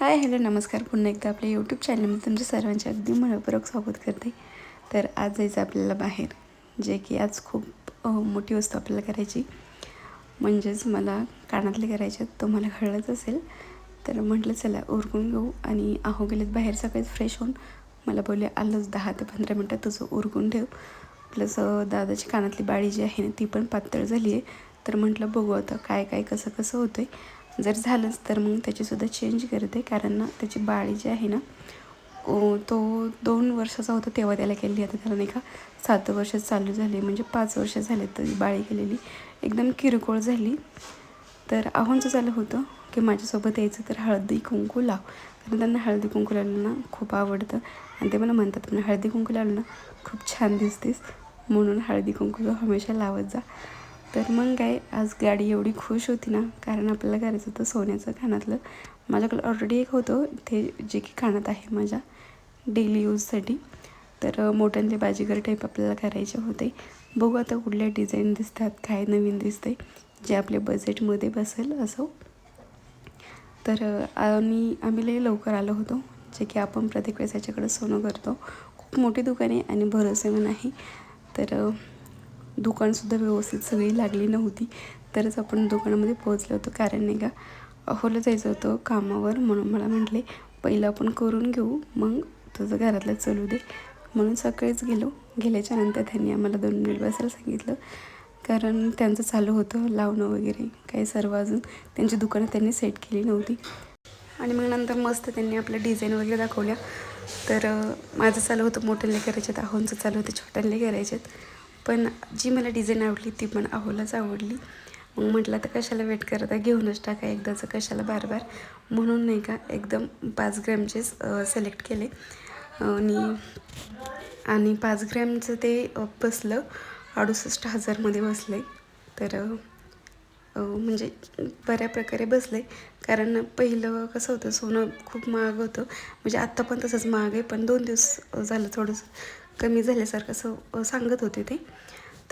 Hi hello नमस्कार. पुन्हा एकदा आपल्या यूट्यूब चॅनलमध्ये तुमच्या सर्वांचे अगदी मनपूर्वक स्वागत करते. तर आज जायचं आपल्याला बाहेर. जे की आज खूप मोठी वस्तू आपल्याला करायची. म्हणजेच मला कानातले करायचे आहेत, तुम्हाला कळलंच असेल. तर म्हटलं चला उरकून घेऊ आणि आहो गेलेत बाहेर सकाळीच फ्रेश होऊन मला बोलले आलंच दहा ते पंधरा मिनटात तुझं उरकून ठेव. प्लस दादाची कानातली बाळी जी आहे ना ती पण पातळ झाली आहे तर म्हटलं बघू आता काय काय कसं कसं होतं आहे जर झालंच तर मग त्याचीसुद्धा चेंज करते. कारण ना त्याची बाळी जी आहे ना तो दोन वर्षाचा होता तेव्हा त्याला केली आता त्याला नाही का सात वर्ष चालू झाली. म्हणजे पाच वर्ष झाले तरी बाळी केलेली. एकदम किरकोळ झाली. तर आव्हानचं झालं होतं की माझ्यासोबत यायचं तर हळदी कुंकू लाव. कारण त्यांना हळदी कुंकू लावलं ना खूप आवडतं. आणि ते मला म्हणतात पण हळदी कुंकू लावलं ना खूप छान दिसतेस. म्हणून हळदी कुंकू हमेशा लावत जा. तर मग काय आज गाडी एवढी खुश होती ना कारण आपल्याला करायचं होतं सोन्याचं खाण्यातलं माझ्याकडे ऑलरेडी एक होतं ते जे की खाण्यात आहे माझ्या डेली यूजसाठी तर मोठ्यांचे बाजीगर टाईप आपल्याला करायचे होते. बघू आता कुठल्या डिझाईन दिसतात काय नवीन दिसते जे आपल्या बजेटमध्ये बसेल असं. तर आणि आम्ही लई लवकर आलो होतो जे की आपण प्रत्येक वेळेस याच्याकडे सोनं करतो. खूप मोठी दुकान आहे आणि भरोसेमन आहे. तर दुकानसुद्धा व्यवस्थित सगळी लागली नव्हती. तरच आपण दुकानामध्ये पोहोचलो होतो. कारण नाही का अहोला जायचं होतं कामावर म्हणून मला म्हटले पहिलं आपण करून घेऊ मग तुझं घरातलं चलू दे. म्हणून सकाळीच गेलो. गेल्याच्यानंतर त्यांनी आम्हाला दोन मिनिट बसायला सांगितलं. कारण त्यांचं चालू होतं लावणं वगैरे काही सर्व अजून त्यांची दुकानं त्यांनी सेट केली नव्हती. आणि मग नंतर मस्त त्यांनी आपल्या डिझाईन वगैरे दाखवल्या. तर माझं चालू होतं मोठ्यांले करायच्यात आहोंचं चालू होतं छोट्यांले करायच्यात पण जी मला डिझाईन आवडली ती पण आहोलाच आवडली. मग म्हटलं तर कशाला वेट करत आहे? घेऊनच टाका एकदाचं कशाला बार बार म्हणून नाही का एकदम पाच ग्रॅमचेच सिलेक्ट केले. आणि आणि पाच ग्रॅमचं ते बसलं. अडुसष्ट हजारमध्ये बसलं तर म्हणजे बऱ्या प्रकारे बसलं कारण पहिलं कसं होतं सोनं खूप महाग होतं. म्हणजे आत्ता पण तसंच महाग आहे पण दोन दिवस झालं थोडंसं. कमी झाल्यासारखं असं सांगत होते ते.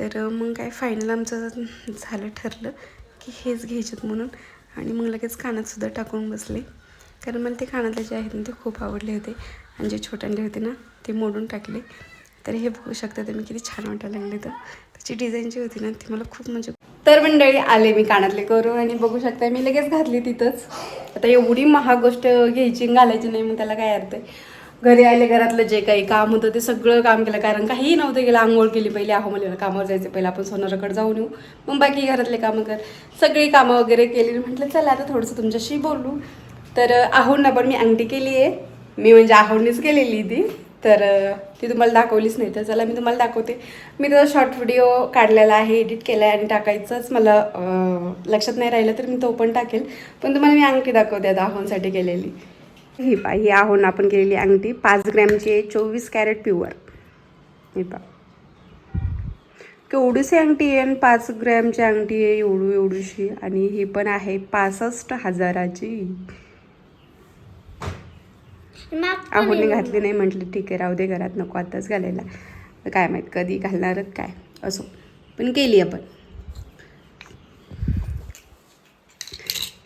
तर मग काय फायनल आमचं झालं ठरलं की हेच घ्यायचेत म्हणून. आणि मग लगेच कानातसुद्धा टाकून बसले. कारण मला ते कानातले जे आहेत ना ते खूप आवडले होते. आणि जे छोट्यांले होते ना ते मोडून टाकले. तर हे बघू शकता तुम्ही किती छान वाटायला लागले तर. त्याची डिझाईन जी होती ना ती मला खूप म्हणजे तर मंडळी आले मी कानातले करून. आणि बघू शकता मी लगेच घातली तिथंच. आता एवढी महाग गोष्ट घ्यायची घालायची नाही मग त्याला काय अर्थ आहे? घरी आले घरातलं जे काही काम होतं ते सगळं काम केलं. कारण काहीही नव्हतं गेलं आंघोळ केली पहिले आहो मला कामावर जायचं पहिलं आपण सोनाराकडे जाऊन येऊ. मग बाकी घरातले कामं कर. सगळी कामं वगैरे केली. म्हटलं चला आता थोडंसं तुमच्याशी बोलू. तर आहोंना पण मी अंगठी केली आहे. मी म्हणजे आहोंनीच केलेली ती. तर ती तुम्हाला दाखवलीच नाही. तर चला मी तुम्हाला दाखवते. मी त्याचा शॉर्ट व्हिडिओ काढलेला आहे एडिट केला आहे आणि टाकायचंच. मला लक्षात नाही राहिलं तर मी तो पण टाकेल. पण तुम्हाला मी अंगठी दाखवते आता आहोंसाठी केलेली. ही पा ही आहोन आपण केलेली अंगठी. पाच ग्रॅमची आहे चोवीस कॅरेट प्युअर. ही पा केवढीशी अंगठी आहे आणि पाच ग्रॅमची अंगठी आहे एवढू एवढीशी. आणि ही पण आहे पासष्ट हजाराची. आहोने घातली नाही म्हटलं ठीक आहे राहू दे घरात नको आताच घालायला. काय माहीत कधी घालणार काय? असो. पण केली आपण.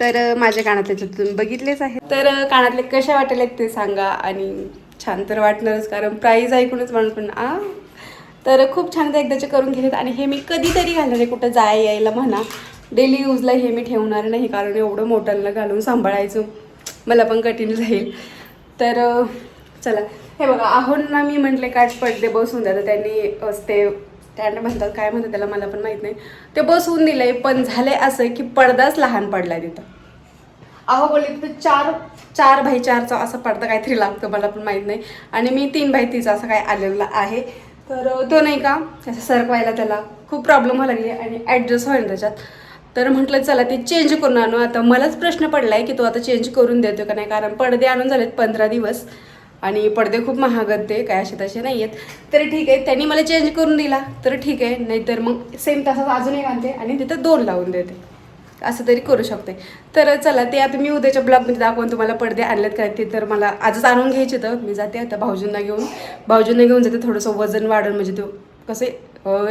तर माझ्या कानातले तुम्ही बघितलेच आहे तर कानातले कशा वाटेल ते सांगा आणि छान तर वाटणारच कारण प्राईज ऐकूनच म्हणून पण आ. तर खूप छान ते एकदाचे करून घेतात आणि हे मी कधीतरी घालणार आहे कुठं जाय यायला म्हणा. डेली यूजला हे मी ठेवणार नाही कारण एवढं मोठ्यांना घालून सांभाळायचं. मला पण कठीण जाईल. तर चला. हे बघा आहोंना मी म्हटले काय पडदे बसून द्या. तर त्यांनी असते ते म्हणतात काय म्हणतात त्याला मला पण माहीत नाही. ते बसवून दिलंय पण झालंय असं की पडदाच लहान पडलाय तिथं. अहो बोलले तिथं चार चार बाय चारचा असा पडदा काहीतरी लागतो मला पण माहीत नाही. आणि मी तीन बाय तीचा असं काय आलेला आहे. तर तो नाही का असं सरकवायला त्याला खूप प्रॉब्लेम व्हायला लागली आणि ॲडजस्ट होईल त्याच्यात. तर म्हटलं चला ते चेंज करून आणू. आता मलाच प्रश्न पडला आहे की तो आता चेंज करून देतो का नाही कारण पडदे आणून झालेत पंधरा दिवस. आणि पडदे खूप महाग आहेत ते काय असे तसे नाही आहेत तर ठीक आहे त्यांनी मला चेंज करून दिला. तर ठीक आहे नाहीतर मग सेम तसंच अजून एक आणते आणि तिथं दोन लावून देते. असं तरी करू शकते. तर चला ते आता मी उद्याच्या ब्लॉगमध्ये दाखवून तुम्हाला पडदे आणलेत काय ते तर मला आजच आणून घ्यायचे तर मी जाते आता भाऊजींना घेऊन. भाऊजींना घेऊन जाते थोडंसं वजन वाढून म्हणजे तो कसे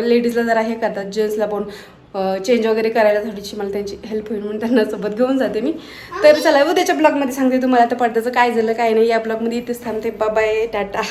लेडीजला जरा हे करतात जेंट्सला पण चेंज वगैरे करायला थोडीशी मला त्यांची हेल्प होईल म्हणून त्यांना सोबत घेऊन जाते मी. तर चला उद्याच्या ब्लॉगमध्ये सांगते तुम्हाला आता पडद्याचं काय झालं काय नाही. या ब्लॉगमध्ये इथेच थांबते. बाबाय टाटा